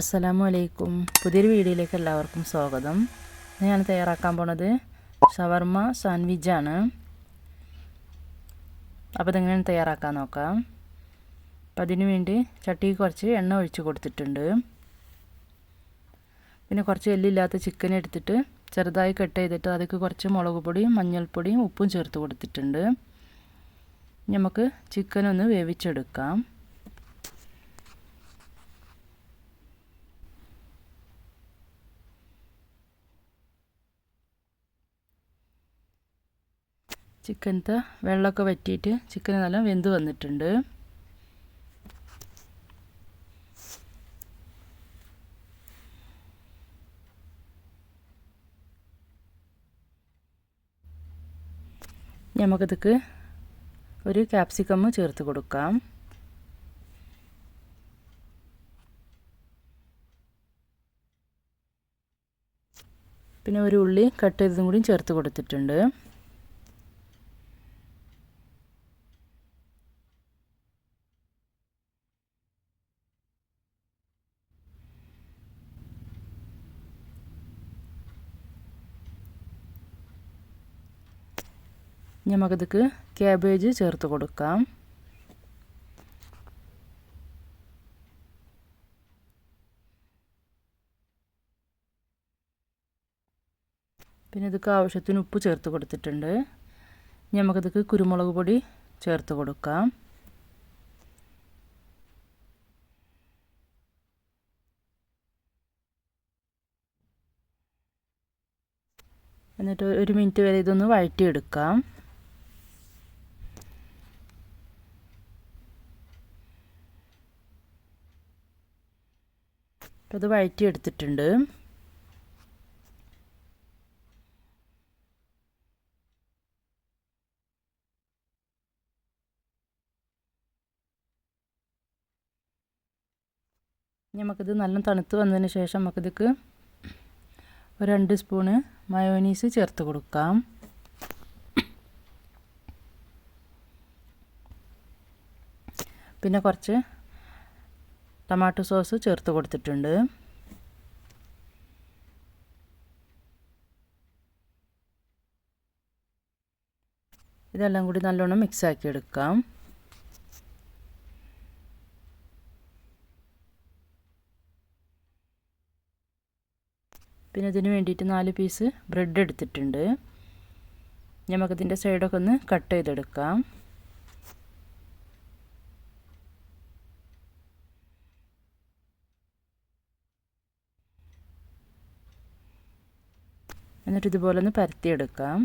അസ്സലാമു അലൈക്കും പുതിയൊരു വീഡിയോയിലേക്ക് എല്ലാവർക്കും സ്വാഗതം. ഞാൻ തയ്യാറാക്കാൻ പോണത് ഷവർമ സാൻഡ്വിച്ചാണ് അപ്പോൾ ഇതെങ്ങനെ തയ്യാറാക്കാൻ നോക്കാം. അപ്പം അതിന് വേണ്ടി ചട്ടിക്ക് കുറച്ച് എണ്ണ ഒഴിച്ച് കൊടുത്തിട്ടുണ്ട്. പിന്നെ കുറച്ച് എല്ലില്ലാത്ത ചിക്കൻ എടുത്തിട്ട് ചെറുതായി കട്ട് ചെയ്തിട്ട് അതിലേക്ക് കുറച്ച് മുളക് പൊടിയും മഞ്ഞൾപ്പൊടിയും ഉപ്പും ചേർത്ത് കൊടുത്തിട്ടുണ്ട്. നമുക്ക് ചിക്കൻ ഒന്ന് വേവിച്ചെടുക്കാം. ചിക്കനത്തെ വെള്ളമൊക്കെ വറ്റിയിട്ട് ചിക്കൻ നല്ല വെന്ത് വന്നിട്ടുണ്ട്. നമുക്കിതൊക്കെ ഒരു ക്യാപ്സിക്കം ചേർത്ത് കൊടുക്കാം. പിന്നെ ഒരു ഉള്ളി കട്ട് ചെയ്തതും കൂടി ചേർത്ത് കൊടുത്തിട്ടുണ്ട്. നമുക്കിതൊക്കെ ക്യാബേജ് ചേർത്ത് കൊടുക്കാം. പിന്നെ ഇതൊക്കെ ആവശ്യത്തിന് ഉപ്പ് ചേർത്ത് കൊടുത്തിട്ടുണ്ട്. നമുക്കിതൊക്കെ കുരുമുളക് പൊടി ചേർത്ത് കൊടുക്കാം. എന്നിട്ട് ഒരു മിനിറ്റ് വരെ ഇതൊന്ന് വഴറ്റിയെടുക്കാം. അപ്പോൾ അത് വഴറ്റിയെടുത്തിട്ടുണ്ട് നമുക്കിത് നല്ല തണുത്ത് വന്നതിന് ശേഷം നമുക്കിതിക്ക് ഒരു രണ്ട് സ്പൂണ് മയോനീസ് ചേർത്ത് കൊടുക്കാം. പിന്നെ കുറച്ച് ടൊമാറ്റോ സോസ് ചേർത്ത് കൊടുത്തിട്ടുണ്ട്. ഇതെല്ലാം കൂടി നല്ലോണം മിക്സാക്കി എടുക്കാം. പിന്നെ ഇതിന് വേണ്ടിയിട്ട് നാല് പീസ് ബ്രെഡ് എടുത്തിട്ടുണ്ട്. നമുക്കതിന്റെ സൈഡൊക്കെ ഒന്ന് കട്ട് ചെയ്തെടുക്കാം. എന്നിട്ട് ഇതുപോലെ ഒന്ന് പരത്തിയെടുക്കാം.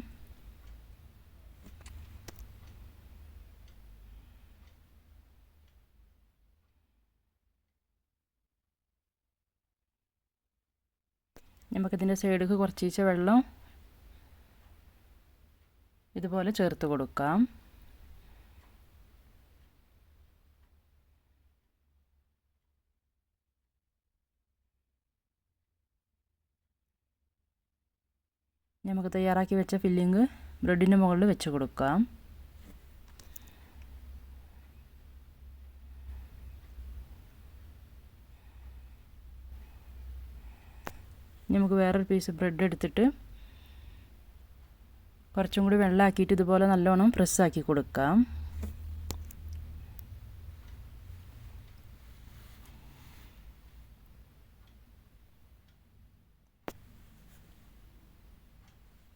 നമുക്കിതിന്റെ സൈഡിലേക്ക് കുറച്ച് വെള്ളം ഇതുപോലെ ചേർത്ത് കൊടുക്കാം. നമുക്ക് തയ്യാറാക്കി വെച്ച ഫില്ലിങ് ബ്രെഡിന് മുകളിൽ വെച്ച് കൊടുക്കാം. നമുക്ക് വേറൊരു പീസ് ബ്രെഡ് എടുത്തിട്ട് കുറച്ചും കൂടി വെള്ളമാക്കിയിട്ട് ഇതുപോലെ നല്ലോണം പ്രസ്സാക്കി കൊടുക്കാം.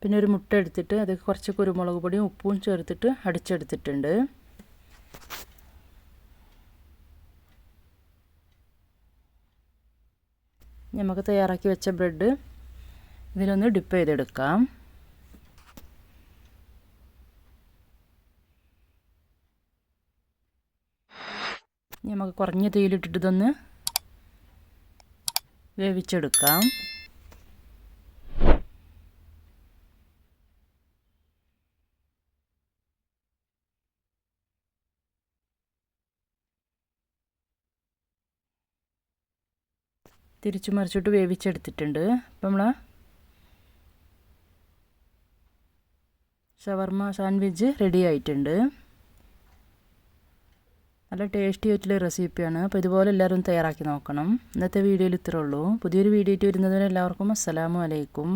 പിന്നെ ഒരു മുട്ട എടുത്തിട്ട് അത് കുറച്ച് കുരുമുളക് പൊടിയും ഉപ്പും ചേർത്തിട്ട് അടിച്ചെടുത്തിട്ടുണ്ട്. നമുക്ക് തയ്യാറാക്കി വെച്ച ബ്രെഡ് ഇതിലൊന്ന് ഡിപ്പ് ചെയ്തെടുക്കാം. നമുക്ക് കുറഞ്ഞ തീയിലിട്ടിട്ട് ഇതൊന്ന് വേവിച്ചെടുക്കാം. തിരിച്ചു മറിച്ചിട്ട് വേവിച്ചെടുത്തിട്ടുണ്ട്. അപ്പം നമ്മൾ ഷവർമ സാൻഡ്വിച്ച് റെഡി ആയിട്ടുണ്ട്. നല്ല ടേസ്റ്റി ആയിട്ടുള്ള റെസിപ്പിയാണ് അപ്പോൾ ഇതുപോലെ എല്ലാവരും തയ്യാറാക്കി നോക്കണം. ഇന്നത്തെ വീഡിയോയിൽ ഇത്രേ ഉള്ളൂ. പുതിയൊരു വീഡിയോ ആയിട്ട് വരുന്നതിന് എല്ലാവർക്കും അസ്സലാമു അലൈക്കും.